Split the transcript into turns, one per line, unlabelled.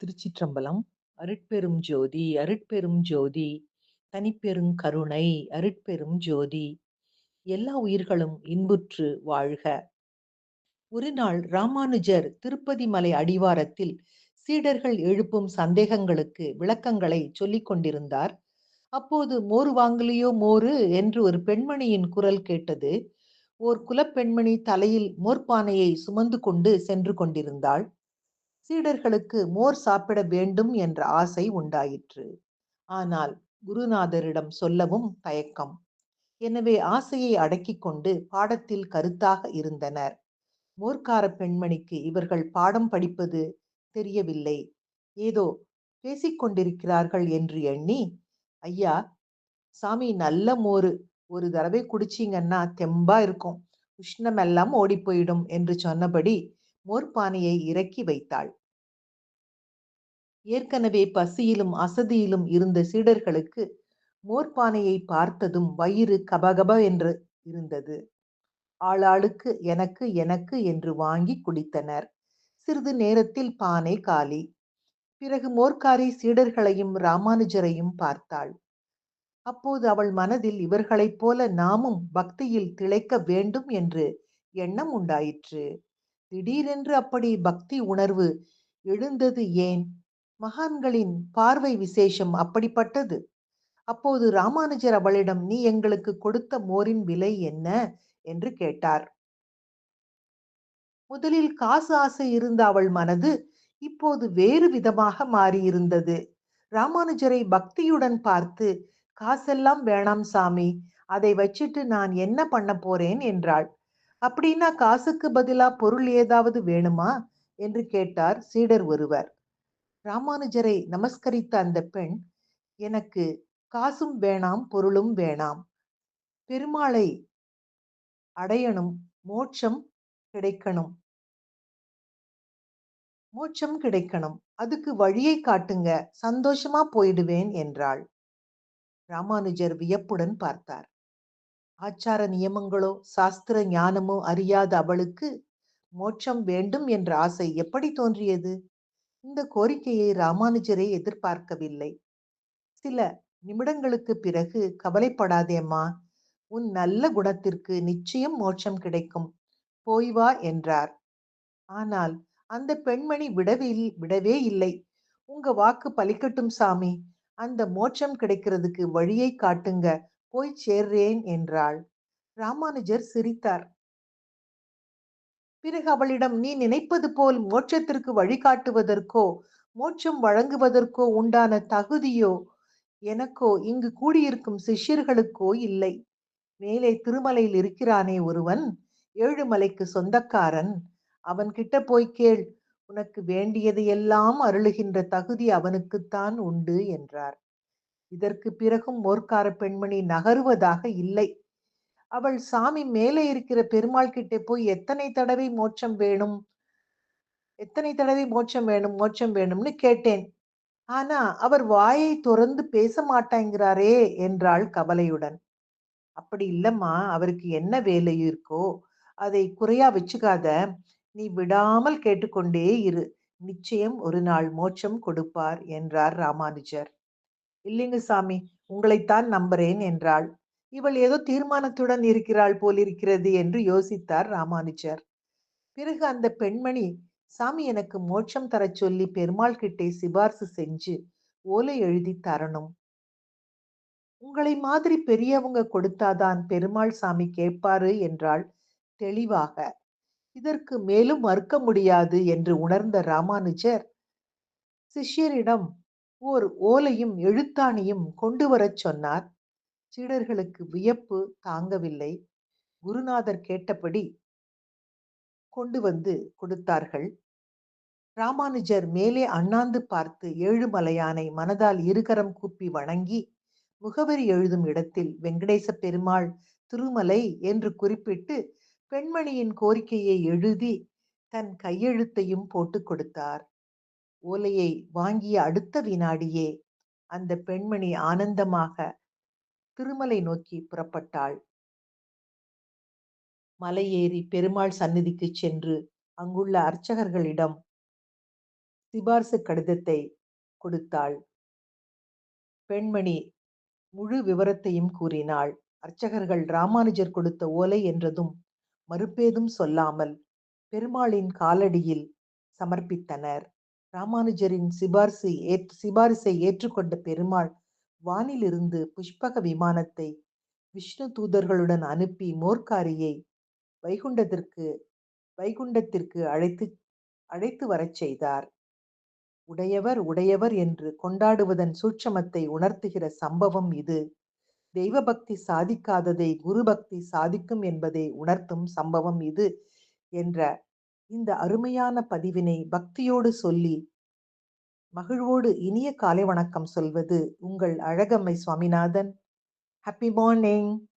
திருச்சிற்றம்பலம். அருட்பெரும் ஜோதி அருட்பெரும் ஜோதி தனிப்பெருங் கருணை அருட்பெரும் ஜோதி எல்லா உயிர்களும் இன்புற்று வாழ்க. ஒரு நாள் ராமானுஜர் திருப்பதி மலை அடிவாரத்தில் சீடர்கள் எழுப்பும் சந்தேகங்களுக்கு விளக்கங்களை சொல்லிக் கொண்டிருந்தார். அப்போது மோரு வாங்கலியோ மோரு என்று ஒரு பெண்மணியின் குரல் கேட்டது. ஓர் குலப்பெண்மணி தலையில் மோர்பானையை சுமந்து கொண்டு சென்று கொண்டிருந்தாள். சீடர்களுக்கு மோர் சாப்பிட வேண்டும் என்ற ஆசை உண்டாயிற்று. ஆனால் குருநாதரிடம் சொல்லவும் தயக்கம். எனவே ஆசையை அடக்கிக் கொண்டு பாடத்தில் கருத்தாக இருந்தனர். மோர்க்கார பெண்மணிக்கு இவர்கள் பாடம் படிப்பது தெரியவில்லை. ஏதோ பேசிக் கொண்டிருக்கிறார்கள் என்று எண்ணி, ஐயா, சாமி நல்ல மோரு. ஒரு தடவை குடிச்சீங்கன்னா தெம்பா இருக்கும். உஷ்ணமெல்லாம் ஓடி போயிடும் என்று சொன்னபடி மோர்பானையை இறக்கி வைத்தாள். ஏற்கனவே பசியிலும் அசதியிலும் இருந்த சீடர்களுக்கு மோர்பானையை பார்த்ததும் வயிறு கபகப என்று இருந்தது. ஆளாளுக்கு எனக்கு எனக்கு என்று வாங்கி குடித்தனர். சிறிது நேரத்தில் பானை காலி. பிறகு மோர்க்காரி சீடர்களையும் ராமானுஜரையும் பார்த்தாள். அப்போது அவள் மனதில் இவர்களைப் போல நாமும் பக்தியில் திளைக்க வேண்டும் என்று எண்ணம் உண்டாயிற்று. திடீரென்று அப்படி பக்தி உணர்வு எழுந்தது ஏன்? மகான்களின் பார்வை விசேஷம் அப்படிப்பட்டது. அப்போது ராமானுஜர் அவளிடம் நீ எங்களுக்கு கொடுத்த மோரின் விலை என்ன? என்று கேட்டார். முதலில் காசு ஆசை இருந்த அவள் மனது இப்போது வேறு விதமாக மாறியிருந்தது. ராமானுஜரை பக்தியுடன் பார்த்து காசெல்லாம் வேணாம் சாமி. அதை வச்சிட்டு நான் என்ன பண்ண போறேன் என்றாள். அப்படின்னா காசுக்கு பதிலா பொருள் ஏதாவது வேணுமா? என்று கேட்டார் சீடர் ஒருவர். ராமானுஜரை நமஸ்கரித்த அந்த பெண் எனக்கு காசும் வேணாம் பொருளும் வேணாம். பெருமாளை அடையணும் மோட்சம் கிடைக்கணும். மோட்சம் கிடைக்கணும். அதுக்கு வழியை காட்டுங்க சந்தோஷமா போயிடுவேன் என்றாள். ராமானுஜர் வியப்புடன் பார்த்தார். ஆச்சார நியமங்களோ சாஸ்திர ஞானமோ அறியாத அவளுக்கு மோட்சம் வேண்டும் என்ற ஆசை எப்படி தோன்றியது? இந்த கோரிக்கையை ராமானுஜரே எதிர்பார்க்கவில்லை. சில நிமிடங்களுக்கு பிறகு கவலைப்படாதேம்மா உன் நல்ல குணத்திற்கு நிச்சயம் மோட்சம் கிடைக்கும். போய் வா என்றார். ஆனால் அந்த பெண்மணி விடவில் விடவே இல்லை. உங்க வாக்கு பலிக்கட்டும் சாமி. அந்த மோட்சம் கிடைக்கிறதுக்கு வழியை காட்டுங்க. போய் சேர்றேன் என்றாள். ராமானுஜர் சிரித்தார். பிறகு அவளிடம் நீ நினைப்பது போல் மோட்சத்திற்கு வழிகாட்டுவதற்கோ மோட்சம் வழங்குவதற்கோ உண்டான தகுதியோ எனக்கோ இங்கு கூடியிருக்கும் சிஷ்யர்களுக்கோ இல்லை. மேலே திருமலையில் இருக்கிறானே ஒருவன் ஏழுமலைக்கு சொந்தக்காரன். அவன் கிட்ட போய் கேள் உனக்கு வேண்டியதையெல்லாம் அருளுகின்ற தகுதி அவனுக்குத்தான் உண்டு என்றார். இதற்கு பிறகும் மோர்க்கார பெண்மணி நகருவதாக இல்லை. அவள் சாமி மேலே இருக்கிற பெருமாள் கிட்டே போய் எத்தனை தடவை மோட்சம் வேணும்? எத்தனை தடவை மோட்சம் வேணும் மோட்சம் வேணும்னு கேட்டேன். ஆனா அவர் வாயை துறந்து பேச மாட்டேங்கிறாரே என்றாள் கவலையுடன். அப்படி இல்லம்மா அவருக்கு என்ன வேலை இருக்கோ அதை குறையா வச்சுக்காத. நீ விடாமல் கேட்டுக்கொண்டே இரு. நிச்சயம் ஒரு நாள் மோட்சம் கொடுப்பார் என்றார் ராமானுஜர். இல்லைங்க சாமி உங்களைத்தான் நம்புறேன் என்றாள். இவள் ஏதோ தீர்மானத்துடன் இருக்கிறாள் போலிருக்கிறது என்று யோசித்தார் ராமானுஜர். பிறகு அந்த பெண்மணி சாமி எனக்கு மோட்சம் தரச் சொல்லி பெருமாள் கிட்டே சிபார்சு செஞ்சு ஓலை எழுதி தரணும். உங்களை மாதிரி பெரியவங்க கொடுத்தாதான் பெருமாள் சாமி கேட்பாரு என்றாள் தெளிவாக. இதற்கு மேலும் மறுக்க முடியாது என்று உணர்ந்த ராமானுஜர் சிஷ்யரிடம் ஓர் ஓலையும் எழுத்தாணியும் கொண்டு வரச் சொன்னார். சீடர்களுக்கு வியப்பு தாங்கவில்லை. குருநாதர் கேட்டபடி கொண்டு வந்து கொடுத்தார்கள். ராமானுஜர் மேலே அண்ணாந்து பார்த்து ஏழுமலையானை மனதால் இருகரம் கூப்பி வணங்கி முகவரி எழுதும் இடத்தில் வெங்கடேச பெருமாள் திருமலை என்று குறிப்பிட்டு பெண்மணியின் கோரிக்கையை எழுதி தன் கையெழுத்தையும் போட்டு கொடுத்தார். ஓலையை வாங்கிய அடுத்த வினாடியே அந்த பெண்மணி ஆனந்தமாக திருமலை நோக்கி புறப்பட்டாள். மலை ஏறி பெருமாள் சந்நிதிக்கு சென்று அங்குள்ள அர்ச்சகர்களிடம் சிபார்சு கடிதத்தை கொடுத்தாள். பெண்மணி முழு விவரத்தையும் கூறினாள். அர்ச்சகர்கள் ராமானுஜர் கொடுத்த ஓலை என்றதும் மறுப்பேதும் சொல்லாமல் பெருமாளின் காலடியில் சமர்ப்பித்தனர். ராமானுஜரின் சிபார்சு ஏற் சிபாரிசை ஏற்றுக்கொண்ட பெருமாள் வானிலிருந்து புஷ்பக விமானத்தை விஷ்ணு தூதர்களுடன் அனுப்பி மோர்காரியை வைகுண்டத்திற்கு வைகுண்டத்திற்கு அழைத்து அழைத்து வரச் செய்தார். உடையவர் உடையவர் என்று கொண்டாடுவதன் சூட்சமத்தை உணர்த்துகிற சம்பவம் இது. தெய்வ பக்தி சாதிக்காததை குரு பக்தி சாதிக்கும் என்பதை உணர்த்தும் சம்பவம் இது என்ற இந்த அருமையான பதிவினை பக்தியோடு சொல்லி மகிழ்வோடு இனிய காலை வணக்கம் சொல்வது உங்கள் அழகம்மை சுவாமிநாதன். Happy morning